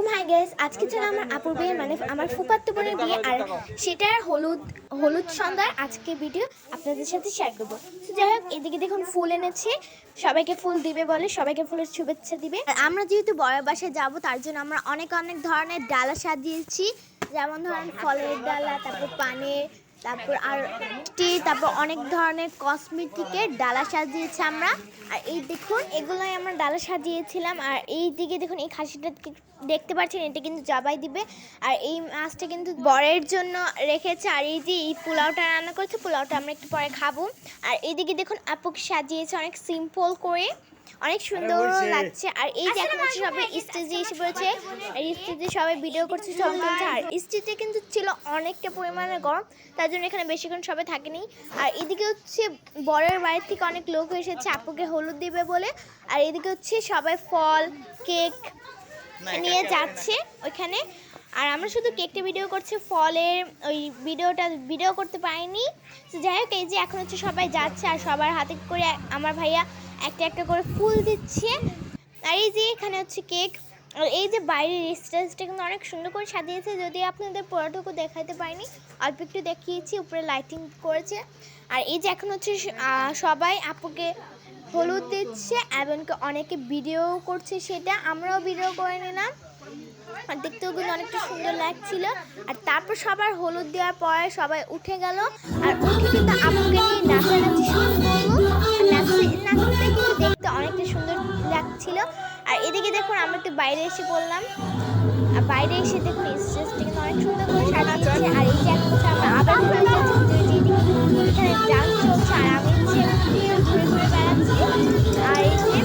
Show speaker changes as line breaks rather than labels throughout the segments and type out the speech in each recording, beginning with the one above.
Hi guys আজকে ছিল আমার আপুর বিয়ে মানে আমার বোনের বিয়ে আর সেটার হলুদ হলুদ সন্ধ্যার আজকে ভিডিও আপনাদের সাথে শেয়ার করব। যাই হোক, এদিকে দেখুন ফুল এনেছে, সবাইকে ফুল দিবে বলে, সবাইকে ফুলের শুভেচ্ছা দিবে। আমরা যেহেতু বড় বাসায় যাব, তার জন্য আমরা অনেক অনেক ধরনের ডালা সাজিয়েছি। যেমন ধরেন ফলের ডালা, তারপর পানের তারপর আর টি তারপর অনেক ধরনের কসমেটিকের ডালা সাজিয়েছি আমরা। আর এই দেখুন, এগুলোই আমরা ডালা সাজিয়েছিলাম। আর এই দিকে দেখুন, এই খাসিটা দেখতে পাচ্ছেন? এটা কিন্তু জবাই দিবে। আর এই মাছটা কিন্তু বরের জন্য রেখেছে। আর এই যে এই পোলাওটা রান্না করেছে, পোলাওটা আমরা একটু পরে খাব। আর এইদিকে দেখুন আপুকে সাজিয়েছে অনেক সিম্পল করে। অনেক সুন্দর লাগছে। আর এই যে এখন হচ্ছে সবাই স্টেজে এসে পড়েছে আর স্টেজে সবাই ভিডিও করছে সব তুলছে আর স্টেজে কিন্তু ছিল অনেকটা পরিমাণে গরম তার জন্য এখানে বেশিক্ষণ সবাই থাকেনি। আর এদিকে হচ্ছে বরের বাড়ির থেকে অনেক লোক এসেছে আপুকে হলুদ দিবে বলে। আর এদিকে হচ্ছে সবাই ফল কেক নিয়ে যাচ্ছে ওইখানে। আর আমরা শুধু কেকটা ভিডিও করছি ফলের ওই ভিডিওটা ভিডিও করতে পারিনি। তো যাই হোক এই যে এখন হচ্ছে সবাই যাচ্ছে আর সবার হাতে করে আমার ভাইয়া একটা একটা করে ফুল দিচ্ছে। আর এই যে এখানে হচ্ছে কেক, আর এই যে বাইরের স্টেজটা কিন্তু অনেক সুন্দর করে সাজিয়েছে। যদি আপনাদের পুরোটুকু দেখাতে পারিনি, অল্প একটু দেখিয়েছি, উপরে লাইটিং করেছে। আর এই যে এখন হচ্ছে সবাই আপুকে হলুদ দিচ্ছে এবং অনেকে ভিডিও করছে সেটা। আমরাও ভিডিও করে নিলাম। আর দেখতেও কিন্তু অনেকটা সুন্দর লাগছিল। আর তারপর সবার হলুদ দেওয়ার পরে সবাই উঠে গেল। আর উঠে কিন্তু আপুকে নিয়ে নাচানাচি শুরু এদিকে দেখুন, আমরা একটু বাইরে এসে পড়লাম। আর বাইরে এসে দেখুন স্টেজটা অনেক সুন্দর করে সাজিয়েছে। আর এই যে এখন আবার এখানে ডান্স চলছে, আর আমি ঘুরে ঘুরে বেড়াচ্ছি। আর এই যে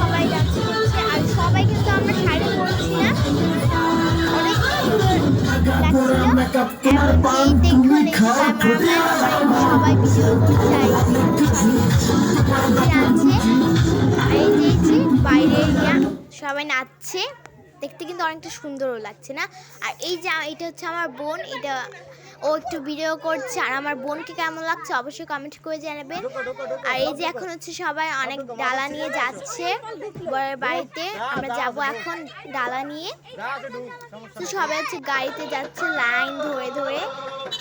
সবাই ডান্স করছে, আর সবাই কিন্তু আমরা শাড়ি পরছি না। অনেক সুন্দর সবাই এই সবাই নাচছে দেখতে কিন্তু অনেকটা সুন্দরও লাগছে না? আর এই যে এটা হচ্ছে আমার বোন এটা ও একটু ভিডিও করছে আর আমার বোনকে কেমন লাগছে অবশ্যই কমেন্ট করে জানাবেন। আর এই যে এখন হচ্ছে সবাই অনেক ডালা নিয়ে যাচ্ছে বরের বাড়িতে। আমরা যাব এখন ডালা নিয়ে। তো সবাই হচ্ছে গাড়িতে যাচ্ছে লাইন ধরে ধরে।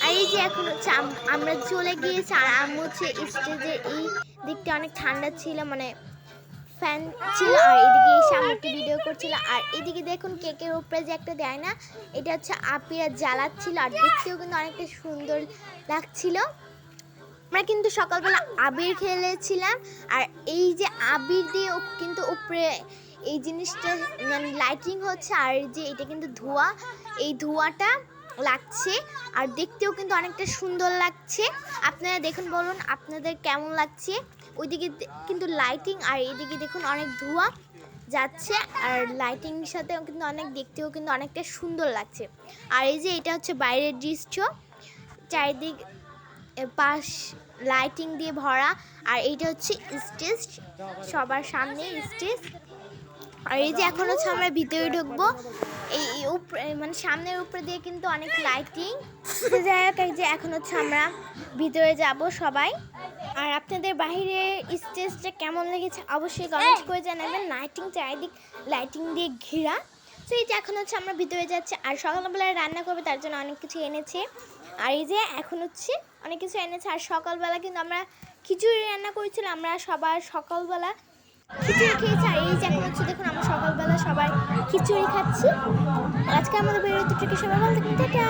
আর এই যে এখন হচ্ছে আমরা চলে গিয়েছি আর আম্মু হচ্ছে স্টেজে এই দিকটা অনেক ঠান্ডা ছিল মানে ফ্যান ছিল, আর এদিকে সামনে একটু ভিডিও করছিল আর এদিকে দেখুন কেকের উপরে যে একটা দেয় না, এটা হচ্ছে আপিয়া জ্বালাচ্ছিল আর দেখতেও কিন্তু অনেকটা সুন্দর লাগছিল। আমরা কিন্তু সকালবেলা আবির খেলেছিলাম, আর এই যে আবির দিয়ে কিন্তু উপরে এই জিনিসটা মানে লাইটিং হচ্ছে, আর যে এটা কিন্তু ধোঁয়া, এই ধোঁয়াটা লাগছে, আর দেখতেও কিন্তু অনেকটা সুন্দর লাগছে। আপনারা দেখুন, বলুন, আপনাদের কেমন লাগছে? ওইদিকে কিন্তু লাইটিং আর এইদিকে দেখুন অনেক ধোঁয়া যাচ্ছে আর লাইটিং সাথেও কিন্তু অনেক দেখতেও কিন্তু অনেকটা সুন্দর লাগছে। আর এই যে এটা হচ্ছে বাইরের দৃশ্য, চারিদিক পাশ লাইটিং দিয়ে ভরা আর এইটা হচ্ছে স্টেজ, সবার সামনে স্টেজ। আর এই যে এখন হচ্ছে আমরা ভিতরে ঢুকবো, এই মানে সামনের উপরে দিয়ে কিন্তু অনেক লাইটিং যাই হোক যে এখন হচ্ছে আমরা ভিতরে যাব সবাই। আর আপনাদের বাইরে স্টেজটা কেমন লেগেছে অবশ্যই কমেন্ট করে জানাবেন। লাইটিং চারিদিক লাইটিং দিয়ে ঘেরা। তো এই যে এখন হচ্ছে আমরা ভিতরে যাচ্ছি, আর সকালবেলায় রান্না করবে, তার জন্য অনেক কিছু এনেছে। আর এই যে এখন হচ্ছে অনেক কিছু এনেছে, আর সকালবেলা কিন্তু আমরা খিচুড়ি রান্না করেছিলাম, আমরা সবার সকালবেলা খিচুড়ি খেয়েছি। আর এই যে এখন হচ্ছে দেখুন, আমরা সকালবেলা সবাই খিচুড়ি খাচ্ছি। আজকে আমাদের বেরোতে থেকে সবাই থাকুন টাটা।